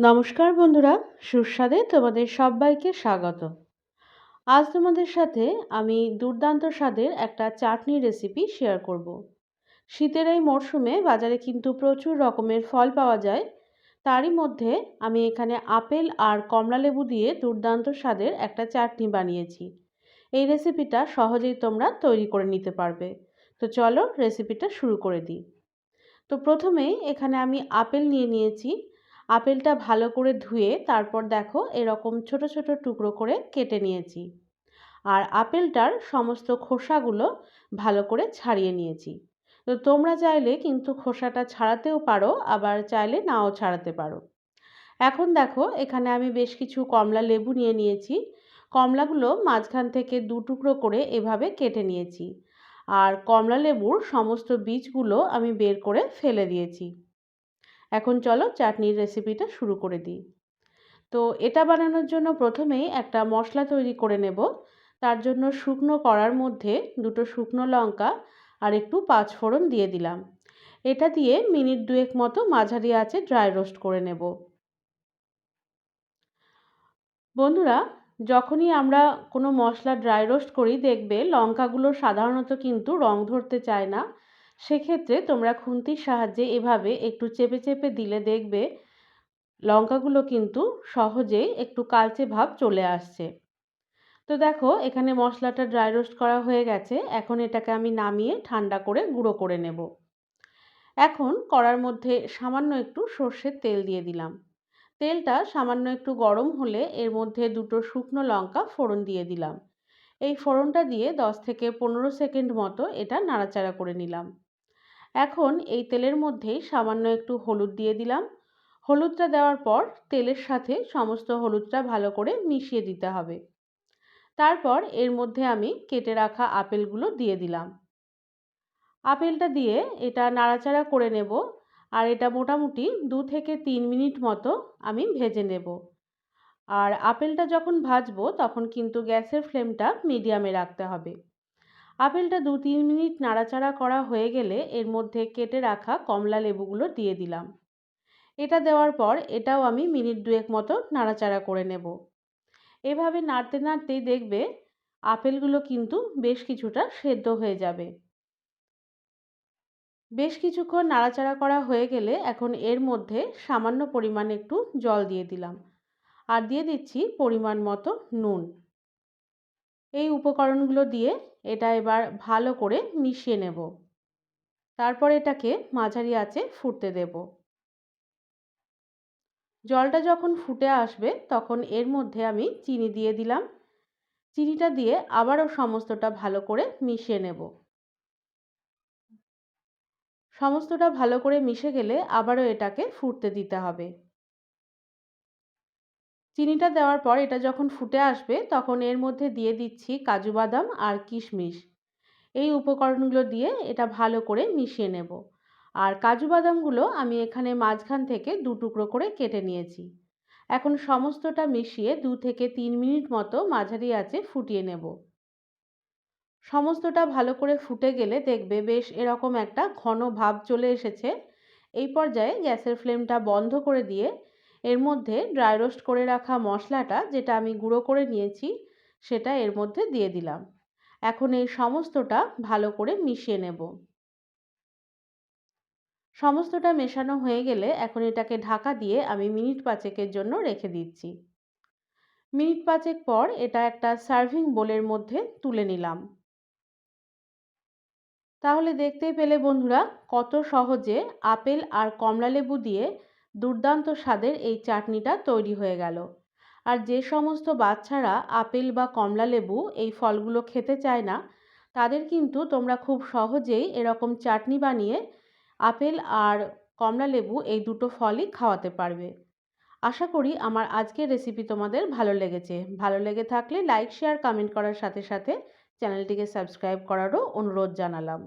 নমস্কার বন্ধুরা, সুস্বাদে তোমাদের সবাইকে স্বাগত। আজ তোমাদের সাথে আমি দুর্দান্ত স্বাদের একটা চাটনি রেসিপি শেয়ার করব। শীতের এই মরশুমে বাজারে কিন্তু প্রচুর রকমের ফল পাওয়া যায়। তারই মধ্যে আমি এখানে আপেল আর কমলা লেবু দিয়ে দুর্দান্ত স্বাদের একটা চাটনি বানিয়েছি। এই রেসিপিটা সহজেই তোমরা তৈরি করে নিতে পারবে। তো চলো রেসিপিটা শুরু করে দিই। তো প্রথমেই এখানে আমি আপেল নিয়ে নিয়েছি। আপেলটা ভালো করে ধুয়ে তারপর দেখো এরকম ছোট ছোট টুকরো করে কেটে নিয়েছি। আর আপেলটার সমস্ত খোসাগুলো ভালো করে ছাড়িয়ে নিয়েছি। তো তোমরা চাইলে কিন্তু খোসাটা ছাড়াতেও পারো, আবার চাইলে নাও ছাড়াতে পারো। এখন দেখো এখানে আমি বেশ কিছু কমলা লেবু নিয়ে নিয়েছি। কমলাগুলো মাঝখান থেকে দু টুকরো করে এভাবে কেটে নিয়েছি। আর কমলা লেবুর সমস্ত বীজগুলো আমি বের করে ফেলে দিয়েছি। এখন চলো চাটনির রেসিপিটা শুরু করে দিই। তো এটা বানানোর জন্য প্রথমেই একটা মশলা তৈরি করে নেব। তার জন্য শুকনো কড়ার মধ্যে দুটো শুকনো লঙ্কা আর একটু পাঁচফোড়ন দিয়ে দিলাম। এটা দিয়ে মিনিট দুয়েক মতো মাঝারি আছে ড্রাই রোস্ট করে নেব। বন্ধুরা, যখনই আমরা কোনো মশলা ড্রাই রোস্ট করি, দেখবে লঙ্কাগুলো সাধারণত কিন্তু রং ধরতে চায় না। সেক্ষেত্রে তোমরা খুন্তির সাহায্যে এভাবে একটু চেপে চেপে দিলে দেখবে লঙ্কাগুলো কিন্তু সহজেই একটু কালচে ভাব চলে আসছে। তো দেখো, এখানে মশলাটা ড্রাই রোস্ট করা হয়ে গেছে। এখন এটাকে আমি নামিয়ে ঠান্ডা করে গুঁড়ো করে নেব। এখন কড়ার মধ্যে সামান্য একটু সর্ষের তেল দিয়ে দিলাম। তেলটা সামান্য একটু গরম হলে এর মধ্যে দুটো শুকনো লঙ্কা ফোড়ন দিয়ে দিলাম। এই ফোড়নটা দিয়ে দশ থেকে পনেরো সেকেন্ড মতো এটা নাড়াচাড়া করে নিলাম। এখন এই তেলের মধ্যেই সামান্য একটু হলুদ দিয়ে দিলাম। হলুদটা দেওয়ার পর তেলের সাথে সমস্ত হলুদটা ভালো করে মিশিয়ে দিতে হবে। তারপর এর মধ্যে আমি কেটে রাখা আপেলগুলো দিয়ে দিলাম। আপেলটা দিয়ে এটা নাড়াচাড়া করে নেব আর এটা মোটামুটি দু থেকে তিন মিনিট মতো আমি ভেজে নেব। আর আপেলটা যখন ভাজবো তখন কিন্তু গ্যাসের ফ্লেমটা মিডিয়ামে রাখতে হবে। আপেলটা দু তিন মিনিট নাড়াচাড়া করা হয়ে গেলে এর মধ্যে কেটে রাখা কমলা লেবুগুলো দিয়ে দিলাম। এটা দেওয়ার পর এটাও আমি মিনিট দুয়েক মতো নাড়াচাড়া করে নেব। এভাবে নাড়তে নাড়তেই দেখবে আপেলগুলো কিন্তু বেশ কিছুটা সেদ্ধ হয়ে যাবে। বেশ কিছুক্ষণ নাড়াচাড়া করা হয়ে গেলে এখন এর মধ্যে সামান্য পরিমাণ একটু জল দিয়ে দিলাম। আর দিয়ে দিচ্ছি পরিমাণ মতো নুন। এই উপকরণগুলো দিয়ে এটা এবার ভালো করে মিশিয়ে নেব। তারপর এটাকে মাঝারি আঁচে ফুটতে দেব। জলটা যখন ফুটে আসবে, তখন এর মধ্যে আমি চিনি দিয়ে দিলাম। চিনিটা দিয়ে আবারও সমস্তটা ভালো করে মিশিয়ে নেব। সমস্তটা ভালো করে মিশে গেলে আবারও এটাকে ফুটতে দিতে হবে। চিনিটা দেওয়ার পর এটা যখন ফুটে আসবে, তখন এর মধ্যে দিয়ে দিচ্ছি কাজু বাদাম আর কিশমিশ। এই উপকরণগুলো দিয়ে এটা ভালো করে মিশিয়ে নেব। আর কাজু বাদামগুলো আমি এখানে মাঝখান থেকে দু টুকরো করে কেটে নিয়েছি। এখন সমস্তটা মিশিয়ে দু থেকে তিন মিনিট মতো মাঝারি আছে ফুটিয়ে নেব। সমস্তটা ভালো করে ফুটে গেলে দেখবে বেশ এরকম একটা ঘন ভাব চলে এসেছে। এই পর্যায়ে গ্যাসের ফ্লেমটা বন্ধ করে দিয়ে এর মধ্যে ড্রাই রোস্ট করে রাখা মশলাটা যেটা আমি গুঁড়ো করে নিয়েছি, সেটা এর মধ্যে দিয়ে দিলাম। এখন এই সমস্তটা ভালো করে মিশিয়ে নেব। সমস্তটা মেশানো হয়ে গেলে এখন এটাকে ঢাকা দিয়ে আমি মিনিট পাঁচেকের জন্য রেখে দিচ্ছি। মিনিট পাঁচেক পর এটা একটা সার্ভিং বোলের মধ্যে তুলে নিলাম। তাহলে দেখতেই পেলে বন্ধুরা, কত সহজে আপেল আর কমলা লেবু দিয়ে দুর্দান্ত স্বাদের এই চাটনিটা তৈরি হয়ে গেল। আর যে সমস্ত বাচ্চারা আপেল বা কমলা লেবু এই ফলগুলো খেতে চায় না, তাদের কিন্তু তোমরা খুব সহজেই এরকম চাটনি বানিয়ে আপেল আর কমলা লেবু এই দুটো ফলই খাওয়াতে পারবে। আশা করি আমার আজকের রেসিপি তোমাদের ভালো লেগেছে। ভালো লেগে থাকলে লাইক শেয়ার কমেন্ট করার সাথে সাথে চ্যানেলটিকে সাবস্ক্রাইব করারও অনুরোধ জানালাম।